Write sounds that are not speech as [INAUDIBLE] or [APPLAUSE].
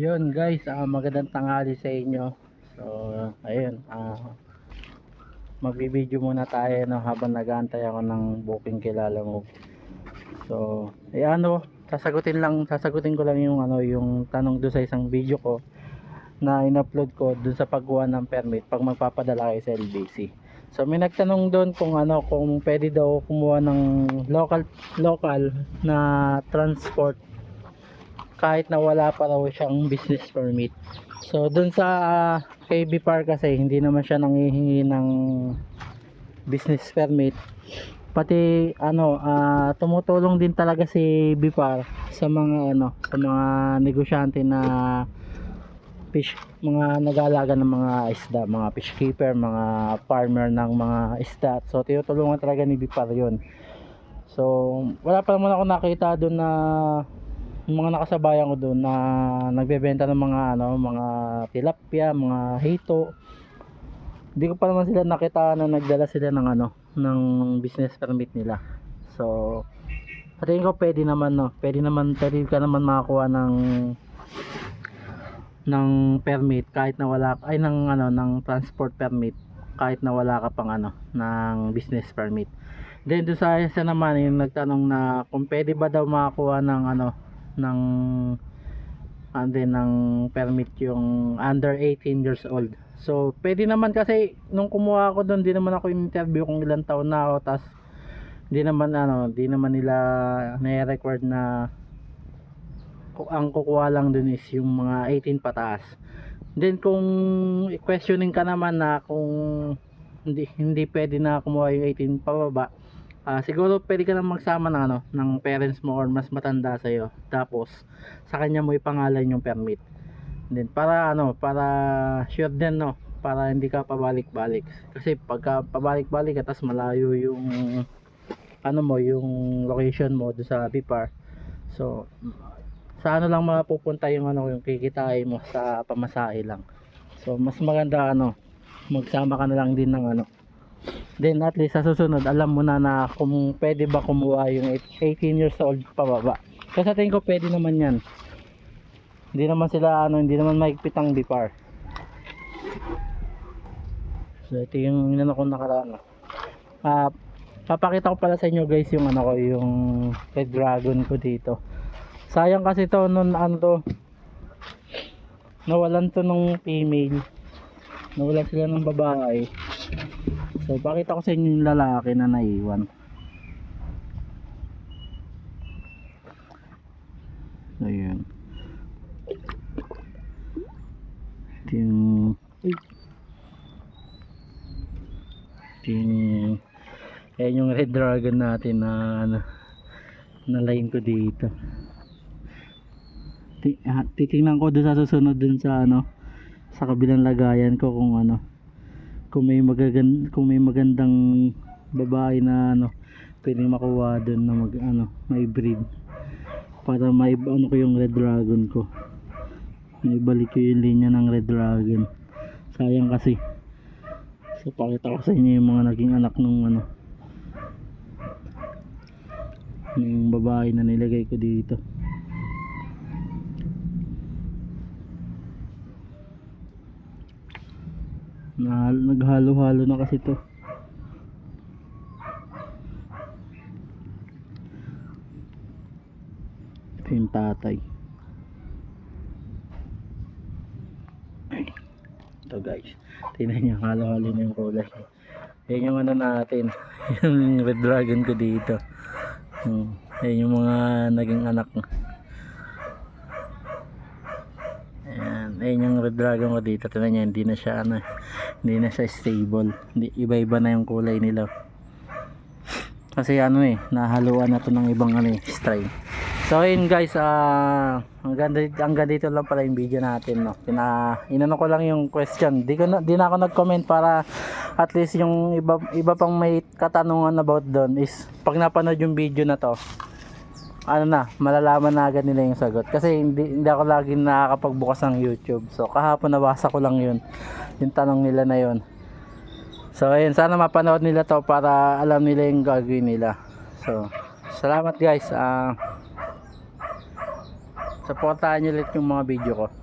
Yun guys, ah, magandang tanghali sa inyo. So, ayun, ah magbibideo muna tayo no, habang nag-aantay ako ng booking kilala mo. So, eh ano, sasagutin lang, sasagutin ko lang yung ano, yung tanong doon sa isang video ko na in-upload ko doon sa pagkuha ng permit pag magpapadala kayo sa LBC. So may nagtanong doon kung ano kung pwede daw kumuha ng local local na transport kahit na wala pa raw siyang business permit. So doon sa ah, KB Park kasi hindi naman siya nanghihingi ng business permit. Pati ano ah, tumutulong din talaga si Bipar sa mga ano sa mga negosyante na fish mga nag-aalaga ng mga isda, mga fish keeper, mga farmer ng mga isda. So tinutulungan talaga ni Bipar 'yon. So wala pa naman ako nakita doon na mga nakasabayan ko doon na nagbebenta ng mga ano, mga tilapia, mga hito. Hindi ko pa naman sila nakita na nagdala sila ng ano, ng business permit nila. So sa tingin ko pwede naman no, pwede naman pwede ka naman makakuha ng ng permit kahit na wala ay ng ano ng transport permit kahit na wala ka pang ano ng business permit. Then doon sa isa naman yung nagtanong na kung pwede ba daw makakuha ng ano ng and then ng permit yung under 18 years old. So pwede naman kasi nung kumuha ako doon di naman ako in-interview kung ilang taon na ako tas di naman ano, di naman nila na-required na ang kukuha lang dun is yung mga 18 pataas. Then kung questioning ka naman na kung hindi hindi pwede na kumuha yung 18 pababa, ah, siguro pwede ka na magsama ng ano, ng parents mo or mas matanda sa iyo. Tapos sa kanya mo ipangalan yung permit. Then para ano, para sure din no, para hindi ka pabalik-balik. Kasi pagka pabalik-balik ka tas malayo yung ano mo, yung location mo do sa BIPAR. So sa ano lang mapupunta yung ano yung kikitain mo sa pamasahe lang so mas maganda ano magsama ka na lang din ng ano then at least sa susunod alam mo na na kung pwede ba kumuha yung 18 years old pababa. Kasi sa tingin ko pwede naman yan. Hindi naman sila ano hindi naman mahigpit ang bipar so ito yung inano ko nakaraan. Ah papakita ko pala sa inyo guys yung ano ko yung red dragon ko dito. Sayang kasi to nun ano to nawalan to ng female. Nawalan sila ng babae so pakita ko sa inyo yung lalaki na naiwan. So yun ito yung ito yung ayan yung red dragon natin na ano na line ko dito. Ah, titingnan ko doon sa susunod dun sa ano sa kabilang lagayan ko kung ano kung may magagan kung may magandang babae na ano pwedeng makuha doon na mag ano may breed. Para may ano ko yung red dragon ko. May balik ko yung linya ng red dragon. Sayang kasi. So pakita ko sa inyo yung mga naging anak nung ano yung babae na nilagay ko dito naghalo-halo na kasi to. Ito yung tatay. Ay, ito guys. Tingnan nyo halo-halo na yung kulay. Yan yung ano natin. [LAUGHS] Yung red dragon ko dito. Hmm. yan yung mga naging anak. Ayan, ayun yung red dragon ko dito. Tingnan niyo, hindi na siya ano, hindi na siya stable. Hindi iba-iba na yung kulay nila. Kasi ano eh, nahaluan na to ng ibang ano eh, strain. So ayun guys, ah hanggang, dito, hanggang dito lang pala yung video natin no. Pina inano ko lang yung question. Di ko na, di na ako nag-comment para at least yung iba iba pang may katanungan about doon is pag napanood yung video na to, ano na, malalaman na agad nila yung sagot. Kasi hindi, hindi ako lagi nakakapagbukas ng YouTube. So, kahapon nabasa ko lang yun. Yung tanong nila na yun. So, ayun, sana mapanood nila to para alam nila yung gagawin nila. So, salamat guys. Ah, supportahan nyo ulit yung mga video ko.